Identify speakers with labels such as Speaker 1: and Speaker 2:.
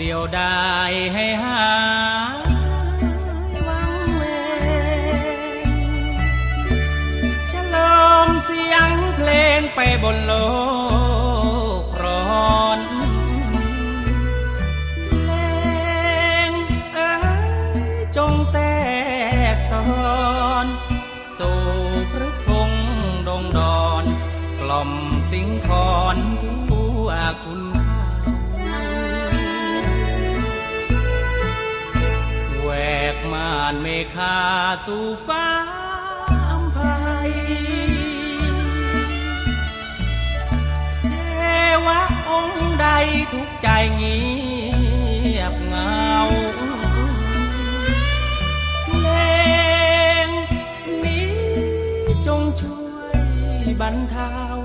Speaker 1: เดียวได้ให้หาวังเวงฉลมเสียงเพลงไปบนโลกร้อนเพลงเอ้ยจงแทรกซ้อนสู่พฤกงดงดอน กล่อมสิงคอนทั่านเมฆาสู่ฟ้าอำไพเทวะองค์ใดทุกใจเงียบเงาเพลงนี้จงช่วยบรรเทา